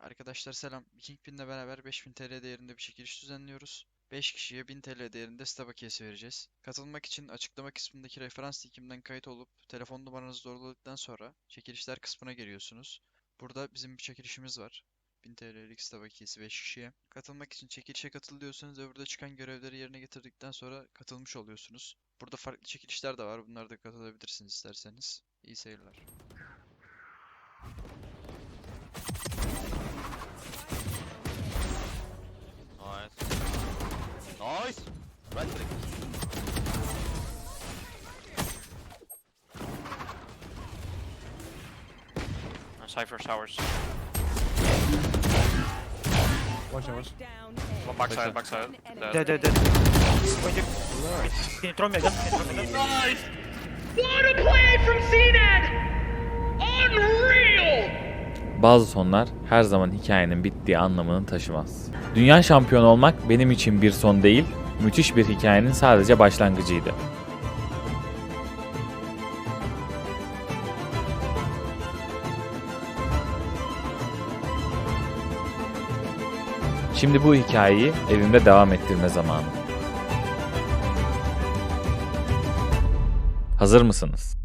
Arkadaşlar selam. Kingpin'le beraber 5000 TL değerinde bir çekiliş düzenliyoruz. 5 kişiye 1000 TL değerinde site bakiyesi vereceğiz. Katılmak için açıklama kısmındaki referans linkimden kayıt olup telefon numaranızı doğruladıktan sonra çekilişler kısmına geliyorsunuz. Burada bizim bir çekilişimiz var. 1000 TL'lik site bakiyesi 5 kişiye. Katılmak için çekilişe katıl diyorsanız ve burada çıkan görevleri yerine getirdikten sonra katılmış oluyorsunuz. Burada farklı çekilişler de var. Bunlara da katılabilirsiniz isterseniz. İyi seyirler. Nice. Right click. Cypher towers. Watch out, watch. One backside, backside. Dead. Dead, dead, dead. Önce... Penetromeyeceğim, penetromeyeceğim. What a play from CNET! Unreal! Bazı sonlar her zaman hikayenin bittiği anlamını taşımaz. Dünya şampiyonu olmak benim için bir son değil, müthiş bir hikayenin sadece başlangıcıydı. Şimdi bu hikayeyi evimde devam ettirme zamanı. Hazır mısınız?